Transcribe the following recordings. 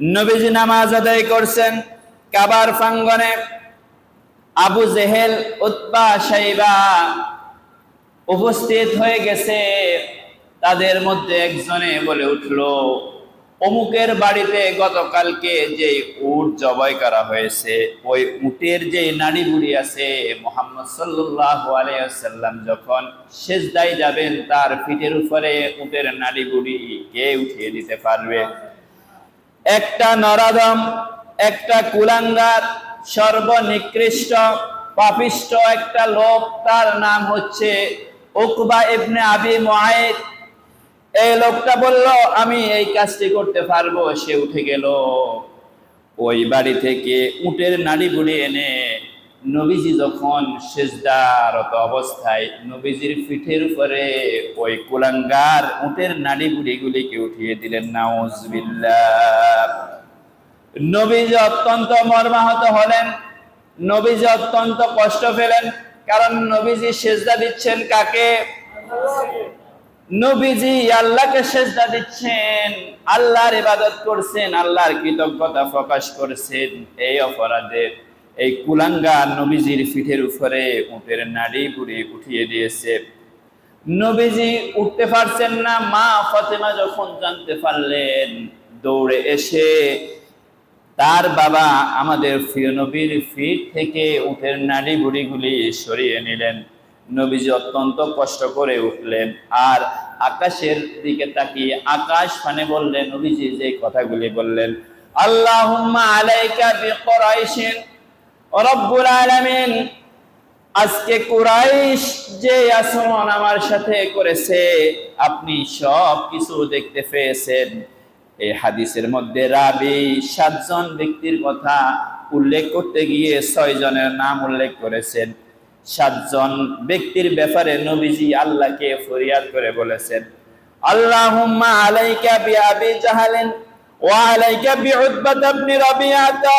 নবীজি নামাজ আদায় করছেন কাবার প্রাঙ্গনে আবু জেহেল উৎপা সাইবা উপস্থিত হয়ে গেছে। তাদের মধ্যে একজনে বলে উঠল, অমুকের বাড়িতে গতকালকে যে উট জবাই করা হয়েছে, ওই উটের যে নাড়ি বুড়ি আছে, মোহাম্মদ সাল্লাহ আলাইসাল্লাম যখন সেজদাই যাবেন, তার পিঠের উপরে উটের নাড়ি বুড়ি কে উঠিয়ে দিতে পারবে? একটা নরাদম, একটা কুলাঙ্গার, সর্বনিকৃষ্ট পাপিষ্ট একটা লোক, তার নাম হচ্ছে উকবা ইবনে আবি মুআইদ। এই লোকটা বলল, আমি এই কাজটি করতে পারব। সে উঠে গেল। ওই বাড়ি থেকে উটের নাড়ি বুড়ি এনে নবীজি যখন সেজদারত অবস্থায় নবীজির পিঠের উপরে ওই কুলাঙ্গার উটের নাড়ি বুড়িগুলিকে উঠিয়ে দিলেন, নাউজবিল্লাহ। নবীজি অত্যন্ত মর্মাহত হলেন, নবীজি অত্যন্ত কষ্ট পেলেন, কারণ নবীজি সেজদা দিচ্ছেন কাকে? নবীজি আল্লাহকে সেজদা দিচ্ছেন, আল্লাহর ইবাদত করছেন, আল্লাহর কৃতজ্ঞতা প্রকাশ করছেন, এই অপরাধে এই কুলাঙ্গা নবীজির পিঠের উপরে উটের নাড়ি বুড়ি উঠিয়ে দিয়েছে। নবীজি উঠতে পারছেন না, মা ফাতেমা যখন জানতে পারলেন, দৌড়ে এসে তার বাবা আমাদের নবীর ফিট থেকে উঠের নাড়ি বুড়িগুলি সরিয়ে নিলেন। নবীজি অত্যন্ত কষ্ট করে উঠলেন আর আকাশের দিকে তাকিয়ে আকাশ ফানে বললেন, নবীজি যে কথাগুলি বললেন, আল্লাহুম্মা আলাইকা বিকুরাইশিন রব্বুল আলামিন আজকে কুরাইশ যে আচরণ আমার সাথে করেছে, আপনি সব কিছু দেখতে পেয়েছেন। এই হাদিসের মধ্যে রাবি সাতজন ব্যক্তির কথা উল্লেখ করতে গিয়ে ছয় জনের নাম উল্লেখ করেছেন। সাতজন ব্যক্তির ব্যাপারে নবীজি আল্লাহকে ফরিয়াদ করে বলেছেন, আল্লাহুম্মা আলাইকা বিআবি জাহালিন ওয়া আলাইকা রাবিআতা ওয়া ইবনে রাবিআতা।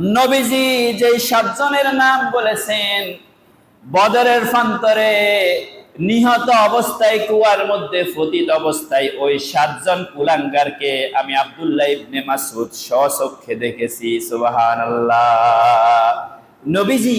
নবীজি যে সাতজনের নাম বলেছেন, বদরের ফান্তরে নিহত অবস্থায়, কুয়ার মধ্যে ফতিত অবস্থায় ওই সাতজন কুলাঙ্গারকে আমি আবদুল্লাহ ইবনে মাসুদ স্বচক্ষে দেখেছি। সুবহানাল্লাহ। নবীজি